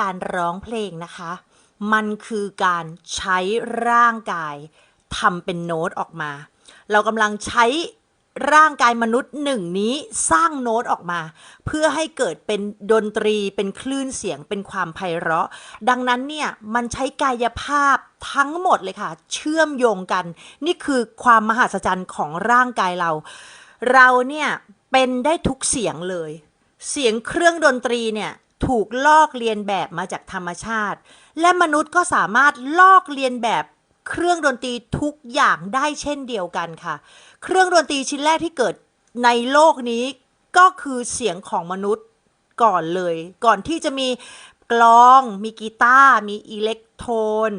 การร้องเพลงนะคะ มันคือการใช้ร่างกายทำเป็นโน้ตออกมา เรากำลังใช้ร่างกายมนุษย์หนึ่งนี้สร้างโน้ตออกมา เพื่อให้เกิดเป็นดนตรีเป็นคลื่นเสียงเป็นความไพเราะ ดังนั้นเนี่ยมันใช้กายภาพทั้งหมดเลยค่ะ เชื่อมโยงกัน นี่คือความมหัศจรรย์ของร่างกายเรา เราเนี่ยเป็นได้ทุกเสียงเลย เสียงเครื่องดนตรีเนี่ย ถูกลอกเลียนแบบมาจากธรรมชาติ และมนุษย์ก็สามารถลอกเลียนแบบเครื่องดนตรีทุกอย่างได้เช่นเดียวกันค่ะ เครื่องดนตรีชิ้นแรกที่เกิดในโลกนี้ก็คือเสียงของมนุษย์ก่อนเลย ก่อนที่จะมีกลอง มีกีตาร์ มีอิเล็กโทน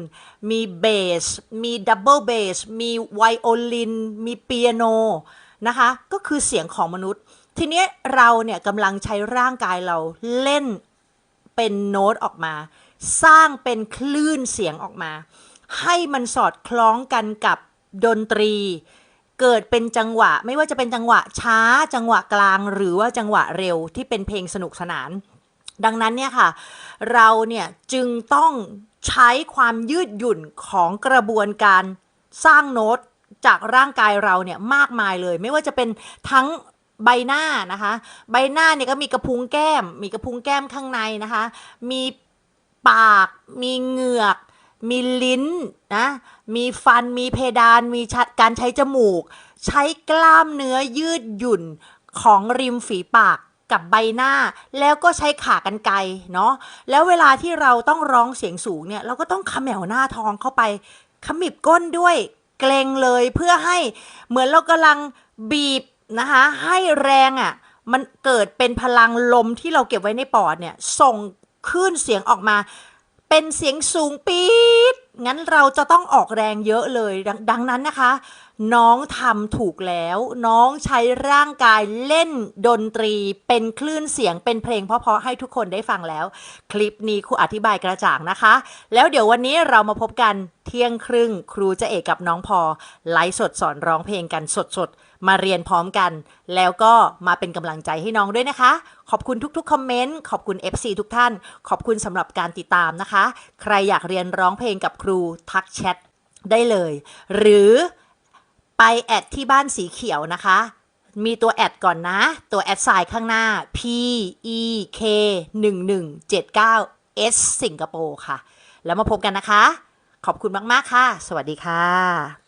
มีเบส มีดับเบิลเบส มีไวโอลิน มีเปียโนนะคะ ก็คือเสียงของมนุษย์ ทีนี้เราเนี่ยกำลังใช้ร่างกายเราเล่น เป็นโน้ตออกมา สร้างเป็นคลื่นเสียงออกมา ให้มันสอดคล้องกันกับดนตรี เกิดเป็นจังหวะ ไม่ว่าจะเป็นจังหวะช้า จังหวะกลาง หรือว่าจังหวะเร็วที่เป็นเพลงสนุกสนาน ดังนั้นเนี่ยค่ะ เราเนี่ยจึงต้องใช้ความยืดหยุ่นของกระบวนการสร้างโน้ตจากร่างกายเราเนี่ยมากมายเลย ไม่ว่าจะเป็นทั้ง ใบหน้านะคะ ใบหน้าเนี่ยก็มีกระพุ้งแก้ม มีกระพุ้งแก้มข้างในนะคะ มีปาก มีเหงือก มีลิ้นนะ มีฟัน มีเพดาน มีชะการใช้จมูก ใช้กล้ามเนื้อยืดหยุ่นของริมฝีปากกับใบหน้าแล้วก็ใช้ขากรรไกรเนาะแล้วเวลาที่เราต้องร้องเสียงสูงเนี่ย เราก็ต้องเขมวหน้าท้องเข้าไป ขมิบก้นด้วย เกรงเลยเพื่อให้เหมือนเรากำลังบีบ นะคะให้แรงอะ่ะมันเกิดเป็นพลังลมที่เราเก็บไว้ในปอดเนี่ยส่งคลื่นเสียงออกมา เป็นเสียงสูงปี๊ดงั้นเราจะต้องออกแรงเยอะเลยดดังนั้นนะคะ น้องทำถูกแล้ว น้องใช้ร่างกายเล่นดนตรี เป็นคลื่นเสียงเป็นเพลงเพราะๆให้ทุกคนได้ฟังแล้ว คลิปนี้ครูอธิบายกระจ่างนะคะ แล้วเดี๋ยววันนี้เรามาพบกันเที่ยงครึ่ง ครูจะเอกกับน้องพอ ไลฟ์สดสอนร้องเพลงกันสดๆ มาเรียนพร้อมกัน แล้วก็มาเป็นกำลังใจให้น้องด้วยนะคะ ขอบคุณทุกๆคอมเมนต์ขอบคุณ FC ทุกท่าน ขอบคุณสำหรับการติดตามนะคะ ใครอยากเรียนร้องเพลงกับครูทักแชทได้เลย หรือ ไปแอดที่บ้านสีเขียวนะคะ มีตัวแอดก่อนนะ ตัวแอดไซน์ข้างหน้า P E K 1 1 7 9 S สิงคโปร์ค่ะ แล้วมาพบกันนะคะ ขอบคุณมาก ๆ ค่ะ สวัสดีค่ะ